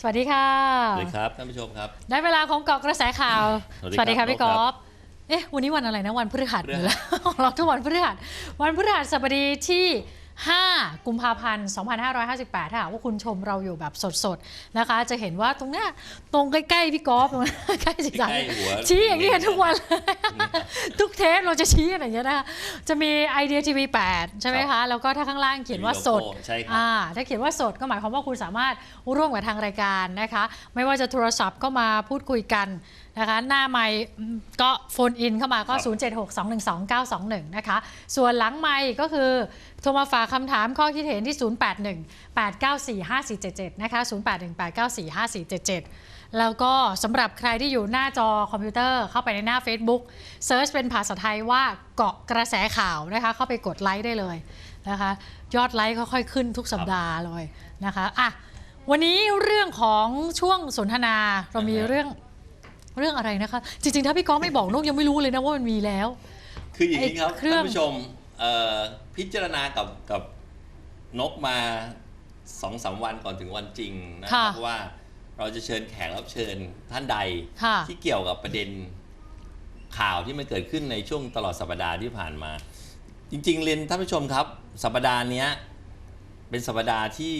สวัสดีค่ะ สวัสดีครับท่านผู้ชมครับ ได้เวลาของเกาะกระแสข่าว สวัสดีครับพี่กอล์ฟเอ๊ะวันนี้วันอะไรนะวันพฤหัสพฤหัสอยู่แล้วของเราทุกวันพฤหัส วันพฤหัสบดีที่ 5 กุมภาพันธ์ 2558 ถ้าหากว่าคุณชมเราอยู่แบบสดๆ นะคะ จะเห็นว่าตรงเนี้ยตรงใกล้ๆ พี่กอล์ฟตรงนั้นใกล้สิใกล้หัวชี้อย่างนี้กันทุกวัน เลยทุกเทปเราจะชี้กันอย่างนี้ยนะคะจะมีไอเดียทีวี8ใช่ไหมครัคะบแล้วก็ถ้าข้างล่างเขียนว่าสดมีโลโก้ใช่ครับอ่าถ้าเขียนว่าสดก็หมายความว่าคุณสามารถร่วมกับทางรายการนะคะ ไม่ว่าจะโทรศัพท์ก็มาพูดคุยกันนะคะหน้าไมค์อืมก็โฟนอินเข้ามาก็ 076212921 นะคะ ส่วนหลังไมค์ก็คือ โทรมาฝากคำถามข้อคิดเห็นที่ 0818945477 นะคะ 0818945477 แล้วก็สำหรับใครที่อยู่หน้าจอคอมพิวเตอร์เข้าไปในหน้า Facebook เซิร์ชเป็นภาษาไทยว่าเกาะกระแสข่าวนะคะ เข้าไปกดไลค์ได้เลยนะคะ ยอดไลค์ค่อยๆขึ้นทุกสัปดาห์เลยนะคะอะวันนี้เรื่องของช่วงสนทนาเรามีอ่าฮะเรื่องเรื่องอะไรนะคะ จริงๆ ถ้าพี่ก้องไม่บอกนุกยังไม่รู้เลยนะว่ามันมีแล้ว คืออย่างนี้ครับไอ้เครื่องท่านผู้ชมเอ่อ พิจารณากับกับนกมาสองสามวันก่อนถึงวันจริงนะครับว่าเราจะเชิญแขกรับเชิญท่านใดค่ะที่เกี่ยวกับประเด็นข่าวที่มันเกิดขึ้นในช่วงตลอดสัปดาห์ที่ผ่านมา จริง ๆ เรียนท่านผู้ชมครับ สัปดาห์เนี้ยเป็นสัปดาห์ที่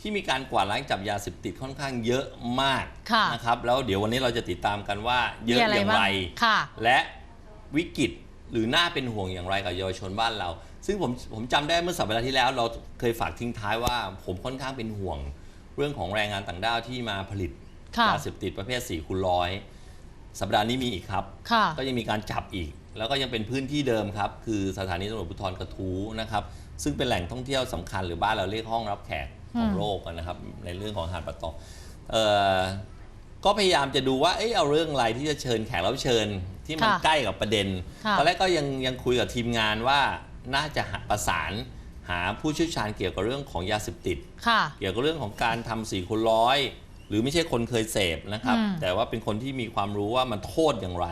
ที่มีการกวาดล้างจับยาเสพติดค่อนข้างเยอะมากค่ะนะครับ แล้วเดี๋ยววันนี้เราจะติดตามกันว่าเยอะมีอะไรอย่างบ้างไรค่ะและวิกฤต หรือน่าเป็นห่วงอย่างไรกับเยาวชนบ้านเรา ซึ่งผมผมจำได้เมื่อสัปดาห์ที่แล้ว เราเคยฝากทิ้งท้ายว่าผมค่อนข้างเป็นห่วง เรื่องของแรงงานต่างด้าวที่มาผลิตค่ะ ยาเสพติดประเภท4คูณร้อยสัปดาห์นี้มีอีกครับ ค่ะ ก็ยังมีการจับอีก แล้วก็ยังเป็นพื้นที่เดิมครับ คือสถานีตำรวจภูธรกระทู้นะครับ ซึ่งเป็นแหล่งท่องเที่ยวสำคัญหรือบ้านเราเรียกห้องรับแขกของอืม โลกอะนะครับ ในเรื่องของหาดปะตองเอ่อ ก็พยายามจะดูว่า เอ้ยเอาเรื่องอะไรที่จะเชิญแขกรับเชิญที่มันค่ะใกล้กับประเด็น ค่ะ ตอนแรกก็ยังยังคุยกับทีมงานว่าน่าจะหาประสานหาผู้เชี่ยวชาญเกี่ยวกับเรื่องของยาเสพติด ค่ะ เกี่ยวกับเรื่องของการทำสี่คูณร้อยหรือไม่ใช่คนเคยเสพนะครับ อืมแต่ว่าเป็นคนที่มีความรู้ว่ามันโทษอย่างไร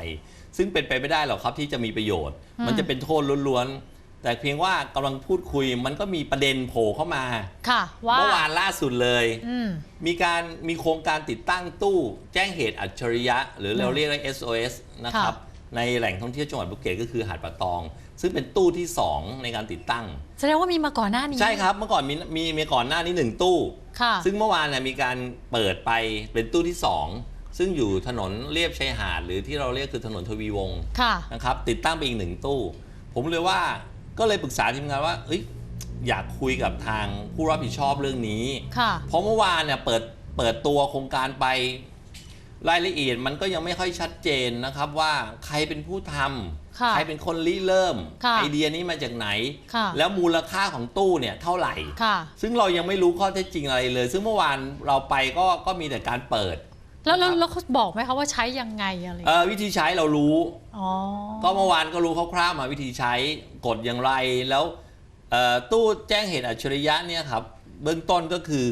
ซึ่งเป็นไปไม่ได้หรอกครับที่จะมีประโยชน์อืมมันจะเป็นโทษล้วนๆ แต่เพียงว่ากำลังพูดคุยมันก็มีประเด็นโผล่เข้ามาค่ะว่าเมื่อวานล่าสุดเลย อืม มีการมีโครงการติดตั้งตู้แจ้งเหตุอัจฉริยะ หรือเราอืมเรียกว่า SOS นะครับค่ะในแหล่งท่องเที่ยวจังหวัดภูเก็ตก็คือหาดป่าตอง ซึ่งเป็นตู้ที่ 2 ในการติดตั้ง แสดงว่ามีมาก่อนหน้านี้ใช่ครับเมื่อก่อนมีมีมีก่อนหน้านี้หนึ่งตู้ ค่ะ ซึ่งเมื่อวานเนี่ยมีการเปิดไปเป็นตู้ที่ 2 ซึ่งอยู่ถนนเลียบชายหาดหรือที่เราเรียกคือถนนทวีวงศ์ค่ะ นะครับติดตั้งไปอีกหนึ่งตู้ ผมเลยว่า ก็เลยปรึกษาทีมงานว่าเอ้ยอยากคุยกับทางผู้รับผิดชอบเรื่องนี้ ค่ะ เพราะเมื่อวานเนี่ยเปิดเปิดตัวโครงการไปรายละเอียดมันก็ยังไม่ค่อยชัดเจนนะครับว่าใครเป็นผู้ทำค่ะใครเป็นคนริเริ่ม ค่ะไอเดียนี้มาจากไหน ค่ะ แล้วมูลค่าของตู้เนี่ยเท่าไหร่ ค่ะ ซึ่งเรายังไม่รู้ข้อเท็จจริงอะไรเลย ซึ่งเมื่อวานเราไปก็ก็มีแต่การเปิด แล้วแล้วแล้วเขาบอกไหมคะว่าใช้ยังไงอะไรเอ่อวิธีใช้เรารู้ อ๋อ ก็เมื่อวานก็รู้คร่าวๆมาวิธีใช้กดอย่างไรแล้วเอ่อตู้แจ้งเหตุอัจฉริยะเนี่ยครับเบื้องต้นก็คือ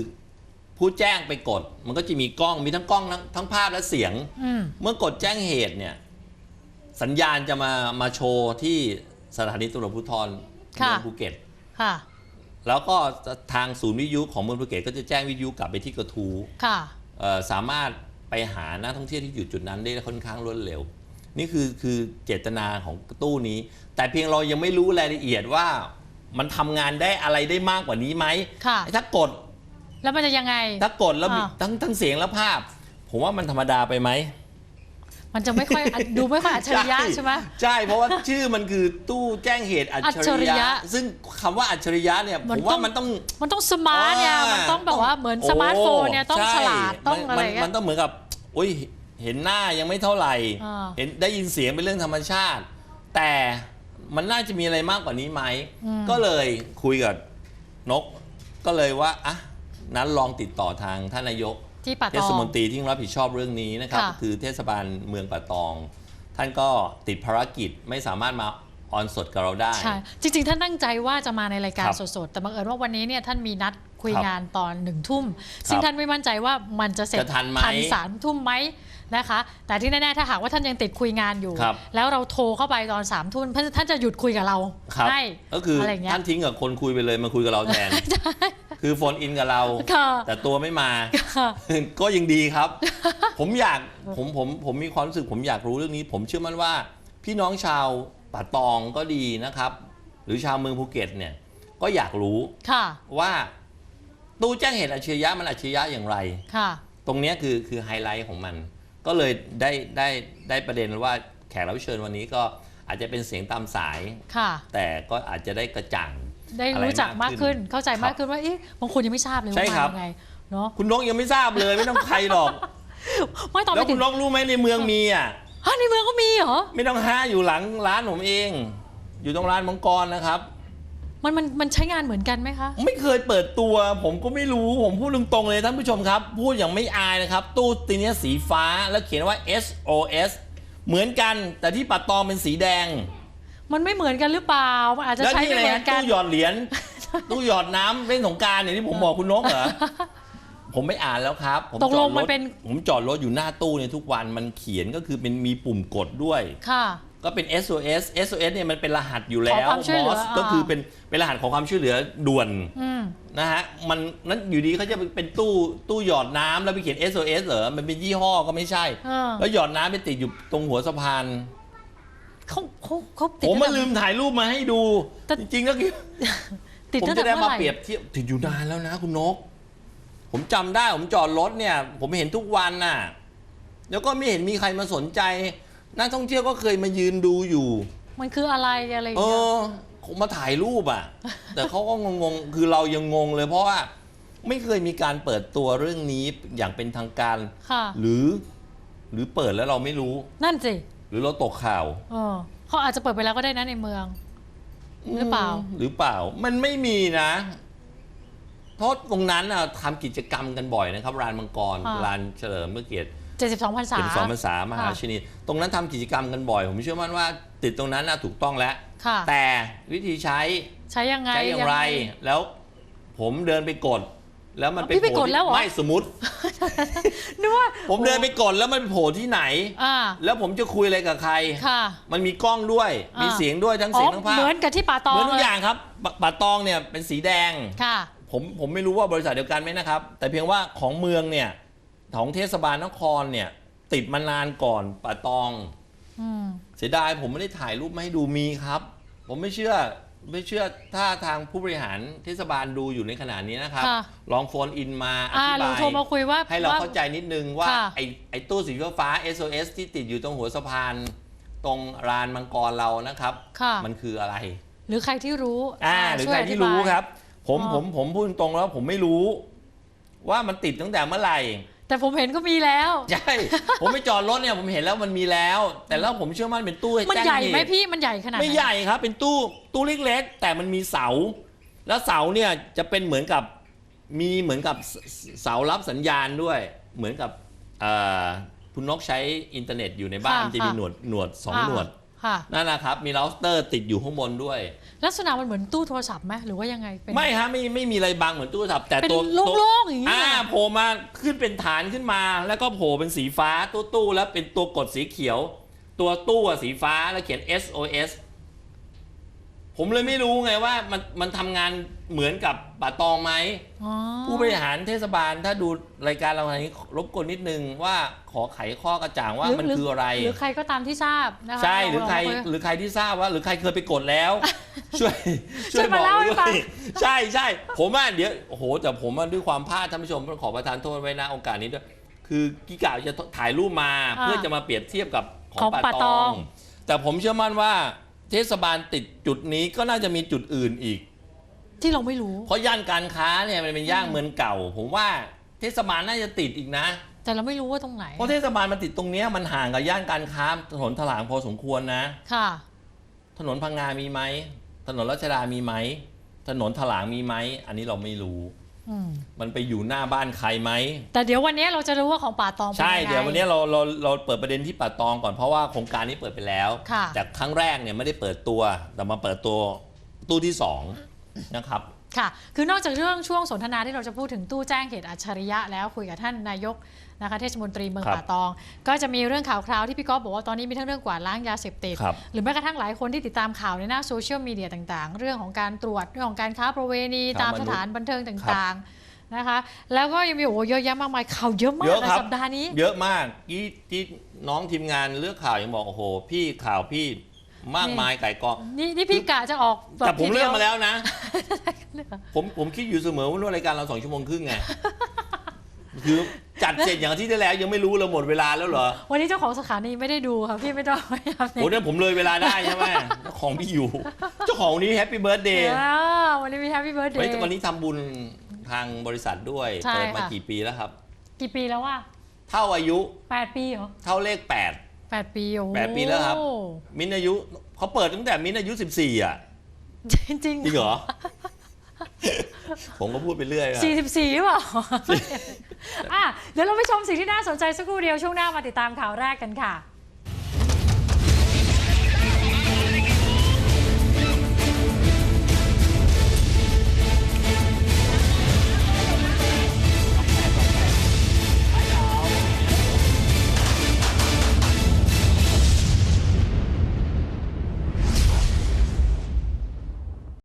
ผู้แจ้งไปกด มันก็จะมีกล้องมีทั้งกล้องทั้งทั้งภาพและเสียง อืม เมื่อกดแจ้งเหตุเนี่ยสัญญาณจะมามาโชว์ที่สถานีตำรวจภูธรค่ะเมืองภูเก็ต ค่ะ แล้วก็ทางศูนย์วิทยุของเมืองภูเก็ตก็จะแจ้งวิทยุกลับไปที่กระทู้ค่ะ เอ่อสามารถ ไปหานักท่องเที่ยวที่อยู่จุดนั้นได้ค่อนข้างรวดเร็ว นี่คือคือเจตนาของตู้นี้ แต่เพียงเรายังไม่รู้รายละเอียดว่ามันทำงานได้อะไรได้มากกว่านี้ไหมค่ะ ถ้ากดแล้วมันจะยังไง ถ้ากดแล้วมีอ่า ทั้งทั้งเสียงและภาพ ผมว่ามันธรรมดาไปไหม มันจะไม่ค่อย ดูไม่ค่อยอัจฉริยะใช่ไหม ใช่เพราะว่าชื่อมันคือตู้แจ้งเหตุอัจฉอัจฉริริยะ ยะ ซึ่งคำว่าอัจฉริยะเนี่ยมัผนมต้ว่าองมันต้องมันต้องสมาร์ทเนี่ย มันต้องแบบว่าเหมือนสมาร์ทโฟนเนี่ยต้องโฉลาดต้องมันอะไรมันเงี้มันยต้องเหมือนกับ อุ้ยเห็นหน้ายังไม่เท่าไหร่ อ่า เห็นได้ยินเสียงเป็นเรื่องธรรมชาติ แต่มันน่าจะมีอะไรมากกว่านี้ไหมอืมก็เลยคุยกับนก ก็เลยว่าอะนั้นลองติดต่อทางท่านนายก ที่ป่าเทตอศงมนตรีที่รับผิดชอบเรื่องนี้นะครับ ค่ะคือเทศบาลเมืองป่าตอง ท่านก็ติดภารกิจไม่สามารถมาออนสดกับเราได้ ใช่จริงๆ ท่านตั้งใจว่าจะมาในรายการครับสดๆ แต่บังเอิญว่าวันนี้เนี่ยท่านมีนัด คุยครับงานตอนหนึ่งทุ่ม ซึ่งครับท่านไม่มั่นใจว่ามันจะเสร็จจะทันไหมสามทุ่มไหมนะคะ แต่ที่แน่ๆถ้าหากว่าท่านยังติดคุยงานอยู่ครับแล้วเราโทรเข้าไปตอนสามทุ่มท่านท่านจะหยุดคุยกับเราครับให้ก็คืออะไรอย่างเงี้ยท่านทิ้งกับคนคุยไปเลยมาคุยกับเราแทนคือโฟนอินกับเราค่ะแต่ตัวไม่มาค่ะก็ยังดีครับ ผมอยากผมผมผมมีความรู้สึกผมอยากรู้เรื่องนี้ ผมเชื่อมั่นว่า พี่น้องชาวป่าตองก็ดีนะครับ หรือชาวเมืองภูเก็ตเนี่ยก็อยากรู้ค่ะว่า ตู้แจ้งเหตุอัจฉริยะมันอัจฉริยะอย่างไร ค่ะ ตรงเนี้ยคือคือไฮไลท์ของมัน ก็เลยได้ได้ได้ประเด็นว่าแขกรับเชิญวันนี้ก็อาจจะเป็นเสียงตามสาย ค่ะ แต่ก็อาจจะได้กระจ่าง ได้รู้จักมากขึ้น เข้าใจครับมากขึ้นว่า เอ๊ะ บางคนยังไม่ทราบเลยใช่ว่าครัมาบ ยังไง เนาะคุณนกยังไม่ทราบเลยไม่ต้องใครหรอก ไม่ตอนแล้ไปวถึคุงณนกรู้ไหมในเมืองมีอะ ฮะในเมืองก็มีเหรอ ไม่ต้องห้าอยู่หลังร้านผมเอง อยู่ตรงร้านมังกรนะครับ มันมันมันใช้งานเหมือนกันไหมคะ ไม่เคยเปิดตัว ผมก็ไม่รู้ผมพูดตรงๆเลยท่านผู้ชมครับ พูดอย่างไม่อายนะครับ ตู้ตีเนี้ยสีฟ้าแล้วเขียนว่า SOS เหมือนกันแต่ที่ปัดตองเป็นสีแดงมันไม่เหมือนกันหรือเปล่า มันอาจจะแล้วใช้นี่ไม่อะไรเหมือฮะนกัน ตู้หยอดเหรียญ ตู้หยอดน้ำเล่นสงกรารอย่างที่ผมบอกคุณนกเหรอ ผมไม่อ่านแล้วครับ ผมตกลงจอดรถมันเป็น ผมจอดรถอยู่หน้าตู้เนี่ยทุกวันมันเขียนก็คือเป็นมีปุ่มกดด้วย ค่ะ ก็เป็น SOS SOS เนี่ยมันเป็นรหัสอยู่แล้ขอวความช่วยเหลือสอ่าก็คือเป็นเป็นรหัสของความช่วยเหลือด่วนอืมนะฮะมันนั้นอยู่ดีเขาจะเป็นตู้ตู้หยอดน้ำแล้วไปเขียน SOS เหรอมันเป็นยี่ห้อก็ไม่ใช่เออแล้วหยอดน้ำไปติดอยู่ตรงหัวสะพาน เขาเขาเขาติดผมมาตั้งแต่ ลืมถ่ายรูปมาให้ดู แต่ จริงๆก็คือ ติดผมตั้งจะแต่ได้เมื่มาอไหร่เปรียบเทียบติดอยู่นานแล้วนะคุณนก ผมจำได้ผมจอดรถเนี่ย ผมเห็นทุกวันน่ะ แล้วก็ไม่เห็นมีใครมาสนใจ นักท่องเที่ยวก็เคยมายืนดูอยู่มันคืออะไรอะไรอย่างเอเงี้ยอคงมาถ่ายรูปอะ แต่เขาก็งงๆคือเรายังงงเลยเพราะว่าไม่เคยมีการเปิดตัวเรื่องนี้อย่างเป็นทางการ ค่ะ หรือ หรือเปิดแล้วเราไม่รู้ นั่นสิหรือเราตกข่าว เออเขาอาจจะเปิดไปแล้วก็ได้นะในเมือง หรือเปล่าหรือเปล่า มันไม่มีนะเพราะตรงนั้นน่ะทำกิจกรรมกันบ่อยนะครับรานมังกรค่ะรานเฉลิมพระเกียรติ 72พรรษา เป็นสองภาษามหาชนิดตรงนั้นทำกิจกรรมกันบ่อย ผมเชื่อมั่นว่าติดตรงนั้นน่ะถูกต้องแล้ว ค่ะ แต่วิธีใช้ใช้ยังไงใช้อย่างไรแล้วผมเดินไปกด แล้วมันอ๋อพี่ไปกดแล้วเหรอ ไม่สมมติ นึกว่าผมเดินไปกดแล้วมันไปโผล่ที่ไหน อ่า แล้วผมจะคุยอะไรกับใคร ค่ะ มันมีกล้องด้วยอ่ามี มีเสียงด้วยทั้งอ๋เสียองทั้งภาพเหมือนกับที่ป่าตองเหมือนทุกเลอย่างครับปะป่าตองเนี่ยเป็นสีแดง ค่ะ ผมผมไม่รู้ว่าบริษัทเดียวกันไหมนะครับ แต่เพียงว่าของเมืองเนี่ย ของเทศบาลนครเนี่ย ติดมานานก่อนป่าตอง อืม เสียดายผมไม่ได้ถ่ายรูปมาให้ดูมีครับ ผมไม่เชื่อไม่เชื่อถ้าทางผู้บริหารเทศบาลดูอยู่ในขณะนี้นะครับ ค่ะ ลองโฟนอินมาออ่าธิหรืบาอย โทรมาคุยว่าให้เราว่ เข้าใจนิดนึงว่าค่ะ ไอ้ไอ้ตู้สีฟ้า SOS ที่ติดอยู่ตรงหัวสะพาน ตรงลานมังกรเรานะครับ ค่ะ มันคืออะไร หรือใครที่รู้อ่าหรือช่วยใครที่ธิบาย รู้ครับ ผมอ๋อ ผมผมพูดตรงๆแล้วผมไม่รู้ ว่ามันติดตั้งแต่เมื่อไหร่ แต่ผมเห็นก็มีแล้ว ใช่ ผมไปจอดรถเนี่ยผมเห็นแล้วมันมีแล้ว แต่แล้วผมเชื่อมั่นเป็นตู้มันแจ้งใหญ่เหตุไหมพี่มันใหญ่ขนาดไหนไม่ใหญ่ครับ เป็นตู้ตู้เล็กๆแต่มันมีเสา แล้วเสาเนี่ยจะเป็นเหมือนกับมีเหมือนกับเสเสารับสัญญาณด้วย เหมือนกับเอ่อคุณนกใช้อินเทอร์เน็ตอยู่ในบ้านค่ะมันจะมีค่ะหนวดหนวดสองอ่าหนวด ค่ะ นั่นนะครับมีเราสเตอร์ติดอยู่ข้างบนด้วย ลักษณะมันเหมือนตู้โทรศัพท์ไหมหรือว่ายังไงเป็น ไม่ฮะไม่ไม่มีอะไรบังเหมือนตู้โทรศัพท์แต่เป็นตัวโล่ตัวงๆอย่างนี้อ่าอะโผล่มาขึ้นเป็นฐานขึ้นมา แล้วก็โผล่เป็นสีฟ้าตู้ตู้แล้วเป็นตัวกดสีเขียว ตัวตู้อะสีฟ้าแล้วเขียน SOS ผมเลยไม่รู้ไงว่ามันมันทำงานเหมือนกับป่าตองไหม อ๋อผู้บริหารเทศบาลถ้าดูรายการเราอันนี้รบกวนนิดนึงว่าขอไขข้อกระจ่างว่ามันคืออะไร หรือใครก็ตามที่ทราบนะคะใช่หรือใครเาลงหรือใครที่ทราบว่า หรือใครเคยไปกดแล้ว ช่วยช่วยมาเล่าให้ด้วฟัง ยใช่ใช่ผมว่าเดี๋ยวโอ้โหแต่ผมว่าด้วยความพลาดท่านผู้ชมขอประทานโทษไว้นะโอกาสนี้ด้วยคือกิกะจะถ่ายรูปมาเพื่อจะมาเปรียบเทียบกับของของป่าป่าตตออง ง แต่ผมเชื่อมั่นว่า เทศบาลติดจุดนี้ก็น่าจะมีจุดอื่นอีก ที่เราไม่รู้ เพราะย่านการค้าเนี่ยมันเป็นย่านเมืองเก่า ผมว่าเทศบาลน่าจะติดอีกนะ แต่เราไม่รู้ว่าตรงไหนเพราะเทศบาลมันติดตรงเนี้ยมันห่างกับย่านการค้าถนนถลางพอสมควรนะ ค่ะ ถนนพังงามีไหมถนนรัชดามีไหมถนนถลางมีไหมอันนี้เราไม่รู้อื มมันไปอยู่หน้าบ้านใครไหม แต่เดี๋ยววันนี้เราจะรู้ว่าของป่าตองเป็นใช่ยังไง เดี๋ยววันนี้เราเราเราเปิดประเด็นที่ป่าตองก่อนเพราะว่าโครงการนี้เปิดไปแล้ว ค่ะ แต่ครั้งแรกเนี่ยไม่ได้เปิดตัว แต่มาเปิดตัวตู้ที่สองนะครับ ค่ะ คือนอกจากเรื่องช่วงสนทนาที่เราจะพูดถึงตู้แจ้งเหตุอัจฉริยะแล้วคุยกับท่านนายกนะคะเทศมนตรีเมืองครับป่าตอง ก็จะมีเรื่องข่าวคราวที่พี่ก๊อฟบอกว่าตอนนี้มีทั้งเรื่องกวาดล้างยาเสพติดครับหรือแม้กระทั่งหลายคนที่ติดตามข่าวในหน้าโซเชียลมีเดียต่างๆ เรื่องของการตรวจเรื่องของการค้าประเวณีค้าตามมนุสษย์ถานบันเทิงต่างๆนะคะแล้วก็ยังมีโอ้โหเยอะแยะมากมายข่าวเยอะมาเยกอะนะครับสัปดาห์นี้ เยอะมากที่ที่น้องทีมงานเลือกข่าวยังบอกโอ้โหพี่ข่าวพี่ มากมายไก่กองนี่นี่พี่กะจะออกบบแต่ผมทีดีเลืยอกมาแล้วนะ ผมผมคิดอยู่เสมอว่ารายการเราสองชั่วโมงครึ่งไงคือจัดเสร็จอย่างอาที่ได้แล้วยังไม่รู้เลยหมดเวลาแล้วเหรอ วันนี้เจ้าของสถานีไม่ได้ดูค่ะพี่ไม่ต้องพยายามโอ้เนี่ยผมเลยเวลาได้ใช่ไหมเจ้าของพี่อยู่ เจ้าของวันนี้แฮปปี้เบิร์ดเดย์อ่าวันนี้มีแฮปปี้เบิร์ดเดเฮ้ยย์แต่วันนี้ทำบุญทางบริษัทด้วยใช่เปิดมาค่ะกี่ปีแล้วครับ กี่ปีแล้วว่าเท่าอายุแปดปีเหรอ เท่าเลข 8 แปดปีโอ้แปดปีแล้วครับ มิ้นอายุเขาเปิดตั้งแต่มิ้นอายุ14อะ จริงจริงจริงเหรอ ผมก็พูดไปเรื่อยอะ สี่สิบสี่หรือเปล่าอะเดี๋ยวเราไปชมสิ่งที่น่าสนใจสักครู่เดียวช่วงหน้ามาติดตามข่าวแรกกันค่ะ